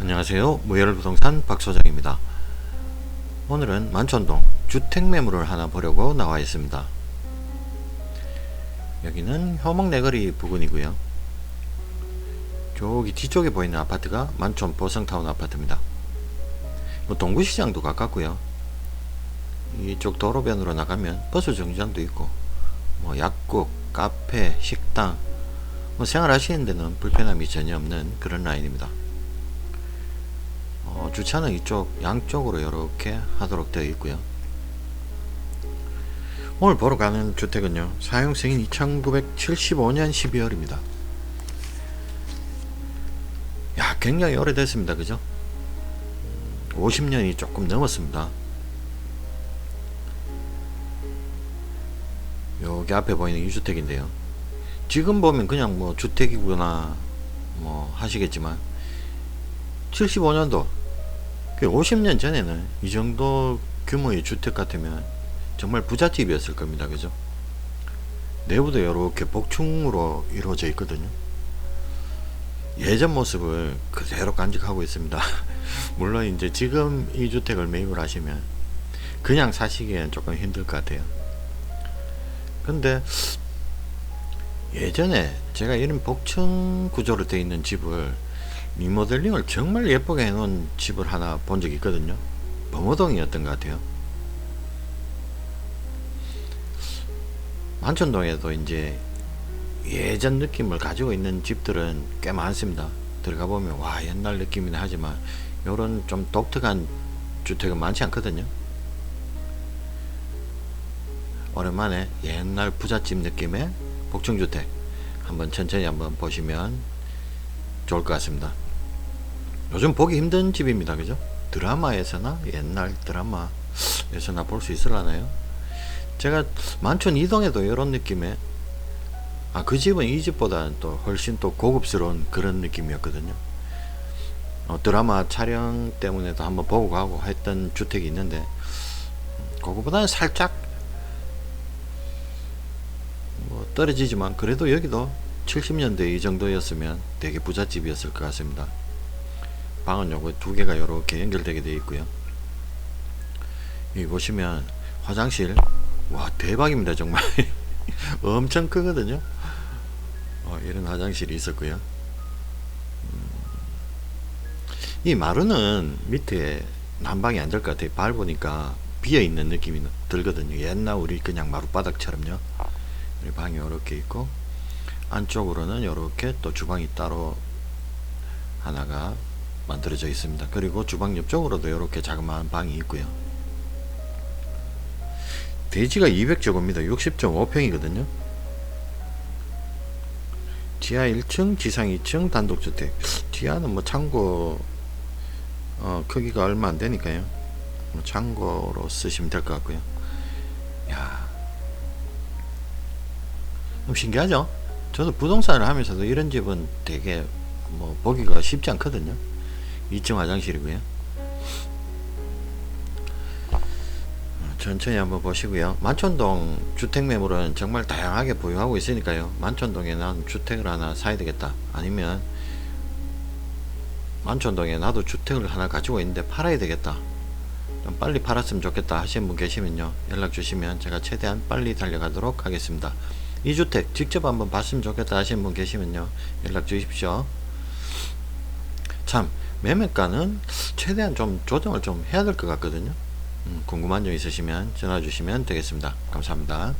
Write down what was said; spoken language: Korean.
안녕하세요. 무열부동산 박소장입니다. 오늘은 만촌동 주택 매물을 하나 보려고 나와 있습니다. 여기는 효목내거리 부근이고요. 저기 뒤쪽에 보이는 아파트가 만촌 보성타운 아파트입니다. 뭐 동구시장도 가깝고요. 이쪽 도로변으로 나가면 버스 정류장도 있고 뭐 약국, 카페, 식당 뭐 생활하시는 데는 불편함이 전혀 없는 그런 라인입니다. 어, 주차는 이쪽 양쪽으로 이렇게 하도록 되어 있고요. 오늘 보러 가는 주택은요. 사용승인 2975년 12월입니다. 야, 굉장히 오래됐습니다. 그죠? 50년이 조금 넘었습니다. 여기 앞에 보이는 이 주택인데요. 지금 보면 그냥 뭐 주택이구나 뭐 하시겠지만 75년도 50년 전에는 이 정도 규모의 주택 같으면 정말 부잣집이었을 겁니다. 그죠? 내부도 이렇게 복층으로 이루어져 있거든요. 예전 모습을 그대로 간직하고 있습니다. 물론 이제 지금 이 주택을 매입을 하시면 그냥 사시기에는 조금 힘들 것 같아요. 근데 예전에 제가 이런 복층 구조로 되어 있는 집을 리모델링을 정말 예쁘게 해놓은 집을 하나 본 적이 있거든요. 범어동이었던 것 같아요. 만천동에도 이제 예전 느낌을 가지고 있는 집들은 꽤 많습니다. 들어가 보면 와 옛날 느낌이네 하지만 이런 좀 독특한 주택은 많지 않거든요. 오랜만에 옛날 부잣집 느낌의 복층주택 한번 천천히 한번 보시면 좋을 것 같습니다. 요즘 보기 힘든 집입니다. 그죠? 드라마에서나 옛날 드라마에서나 볼 수 있을라나요? 제가 만촌 이동에도 이런 느낌의 아, 그 집은 이 집보다는 또 훨씬 또 고급스러운 그런 느낌이었거든요. 어, 드라마 촬영 때문에도 한번 보고 가고 했던 주택이 있는데 그거보다는 살짝 뭐 떨어지지만 그래도 여기도 70년대 이 정도였으면 되게 부잣집이었을 것 같습니다. 방은 요거 두 개가 이렇게 연결되게 되어 있고요. 여기 보시면 화장실 와 대박입니다 정말 엄청 크거든요. 어, 이런 화장실이 있었고요. 음, 이 마루는 밑에 난방이 안 될 것 같아요. 밟으니까 비어 있는 느낌이 들거든요. 옛날 우리 그냥 마룻바닥처럼요. 방이 이렇게 있고 안쪽으로는 이렇게 또 주방이 따로 하나가 만들어져 있습니다. 그리고 주방 옆쪽으로도 이렇게 자그마한 방이 있고요. 대지가 200제곱미터 60.5평이거든요. 지하 1층, 지상 2층 단독주택. 지하는 뭐 창고 어, 크기가 얼마 안 되니까요. 뭐 창고로 쓰시면 될 것 같고요. 야, 좀 신기하죠? 저도 부동산을 하면서도 이런 집은 되게 뭐 보기가 쉽지 않거든요. 2층 화장실이고요. 천천히 한번 보시고요. 만촌동 주택 매물은 정말 다양하게 보유하고 있으니까요. 만촌동에 난 주택을 하나 사야 되겠다. 아니면 만촌동에 나도 주택을 하나 가지고 있는데 팔아야 되겠다. 좀 빨리 팔았으면 좋겠다 하시는 분 계시면요. 연락 주시면 제가 최대한 빨리 달려가도록 하겠습니다. 이 주택 직접 한번 봤으면 좋겠다 하시는 분 계시면요. 연락 주십시오. 참 매매가는 최대한 좀 조정을 좀 해야 될 것 같거든요. 음, 궁금한 점 있으시면 전화 주시면 되겠습니다. 감사합니다.